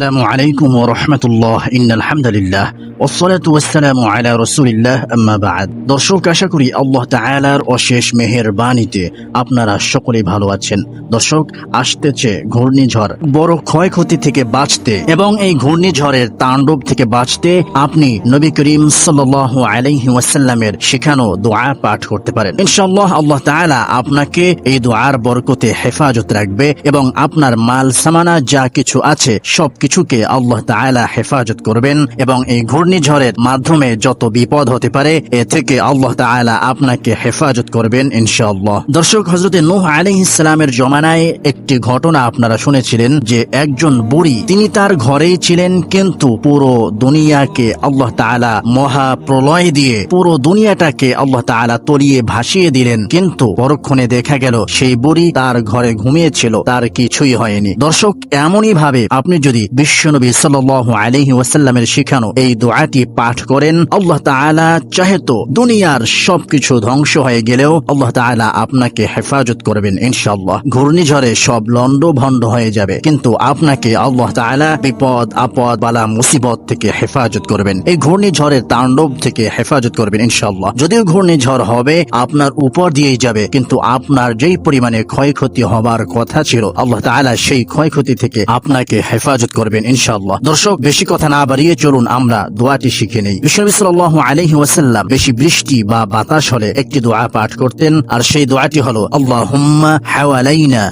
السلام عليكم ورحمة الله إن الحمد لله والصلاة والسلام على رسول الله أما بعد দর্শক আশা করি আল্লাহ তাআলার অশেষ মেহেরবানিতে আপনারা সকলে ভালো আছেন দর্শক আসতেছে ঘূর্ণিঝড় বড় ক্ষয়ক্ষতি থেকে বাঁচতে এবং এই ঘূর্ণিঝড়ের তাণ্ডব থেকে বাঁচতে আপনি নবী করিম সাল্লাল্লাহু আলাইহি ওয়াসাল্লামের শেখানো দোয়া পাঠ করতে পারেন ইনশাআল্লাহ আল্লাহ তাআলা আপনাকে এই দোয়ার বরকতে হেফাজত রাখবে এবং আপনার মাল সামানা যা কিছু আছে সব কিছুকে আল্লাহ তাআলা হেফাজত করবেন এবং এই ঘূর্ণিঝড়ের মাধ্যমে যত বিপদ হতে পারে, এ থেকে আল্লাহ তাআলা আপনাকে হেফাজত করবেন ইনশাআল্লাহ। দর্শক হজরতে নূহ আলাইহিস সালামের জমানায় একটি ঘটনা আপনারা শুনেছিলেন যে একজন বুড়ি, তিনি তার ঘরেই ছিলেন কিন্তু পুরো দুনিয়াকে আল্লাহ তাআলা মহা প্রলয় দিয়ে পুরো দুনিয়াটাকে আল্লাহ তাআলা তলিয়ে ভাসিয়ে দিলেন। কিন্তু পরক্ষণে দেখা গেল, সেই বুড়ি তার ঘরে ঘুমিয়েছিল, তার কিছুই হয়নি। দর্শক, এমনই ভাবে আপনি যদি বিশ্বনবী সাল্লাল্লাহু আলাইহি ওয়াসাল্লামের শেখানো এই দোয়াটি পাঠ করেন, আল্লাহ তাআলা চাহে তো দুনিয়ার সবকিছু ধ্বংস হয়ে গেলেও আল্লাহ তাআলা আপনাকে হেফাজত করবেন ইনশাআল্লাহ। ঘূর্ণিঝড়ে সব লন্ড ভন্ড হয়ে যাবে, কিন্তু আপনাকে আল্লাহ তাআলা বিপদ, আপদ, বালা, মুসিবত থেকে হেফাজত করবেন। এই ঘূর্ণিঝড়ের তাণ্ডব থেকে হেফাজত করবেন ইনশাআল্লাহ। যদিও ঘূর্ণিঝড় হবে, আপনার উপর দিয়েই যাবে, কিন্তু আপনার যেই পরিমাণে ক্ষয়ক্ষতি হবার কথা ছিল, আল্লাহ তাআলা সেই ক্ষয়ক্ষতি থেকে আপনাকে হেফাজত করবেন। ইনশাআল্লাহ। দর্শক, বেশি কথা না বাড়িয়ে চলুন, আমরা দোয়াটি শিখে নেই। বিশ্বনবী সাল্লাল্লাহু আলাইহি ওয়াসাল্লাম বেশি বৃষ্টি বা বাতাস হলে একটি দোয়া পাঠ করতেন, আর সেই দোয়াটি হলো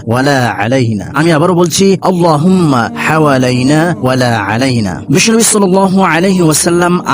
ওয়ালা আলাইনা। আমি আবারও বলছি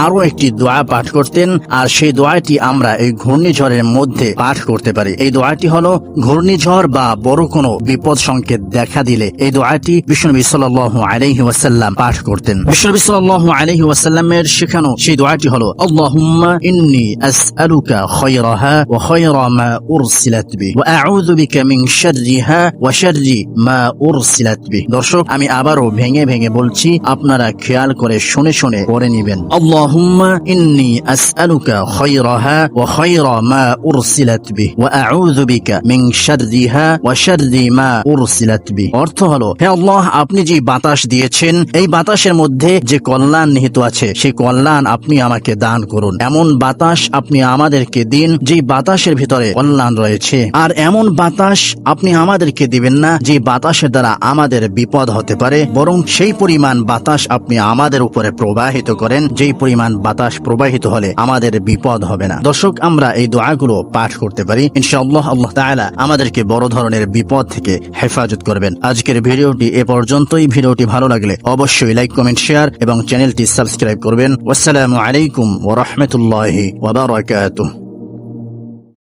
আরও একটি দোয়া পাঠ করতেন, আর সেই দোয়াটি আমরা এই ঘূর্ণিঝড়ের মধ্যে পাঠ করতে পারি। এই দোয়াটি হলো, ঘূর্ণিঝড় বা বড় কোনো বিপদ সংকেত দেখা দিলে এই দোয়াটি বিশ্বনবী সাল্লাল্লাহু আলাইহি ওয়াসাল্লাম পাঠ করতেন। বিশ্বনবী সাল্লাল্লাহু আলাইহি ওয়াসাল্লামের শেখানো সেই দোয়াটি হলো, আল্লাহুম্মা ইন্নী আসআলুকা খায়রাহা ওয়া খায়রা মা উরসিলাত বি ওয়া আউযু বিকা মিন শাররিহা ওয়া শাররি মা উরসিলাত বি দর্শক, আমি আবারও ভেঙে ভেঙে বলছি, আপনারা খেয়াল করে শুনে শুনে পড়ে নেবেন, আল্লাহুম্মা ইন্নী আসআলুকা খায়রাহা ওয়া খায়রা মা উরসিলাত বি ওয়া আউযু বিকা মিন শাররিহা ওয়া শাররি মা উরসিলাত বি অর্থ হলো, হে আল্লাহ, আপনি যে বাতাস দিয়েছেন এই বাতাসের মধ্যে যে কল্যাণ নিহিত আছে, সেই কল্যাণ আপনি আমাকে দান করুন। এমন বাতাস আপনি আমাদেরকে দিন যে বাতাসের ভিতরে কল্যাণ রয়েছে। আর এমন বাতাস আপনি আমাদেরকে দিবেন না যে বাতাসের দ্বারা আমাদের বিপদ হতে পারে। বরং সেই পরিমাণ বাতাস আপনি আমাদের উপরে প্রবাহিত করেন, যেই পরিমাণ বাতাস প্রবাহিত হলে আমাদের বিপদ হবে না। দর্শক, আমরা এই দোয়াগুলো পাঠ করতে পারি। ইনশাআল্লাহ আল্লাহ তাআলা আমাদেরকে বড় ধরনের বিপদ থেকে হেফাজত করবেন। আজকের ভিডিওটি এ পর্যন্তই। ভিডিওটি ভালো লাগলে অবশ্যই লাইক কমেন্ট শেয়ার এবং চ্যানেলটি সাবস্ক্রাইব করবেন। আসসালামু আলাইকুম ওয়া ওবরাকাতুহ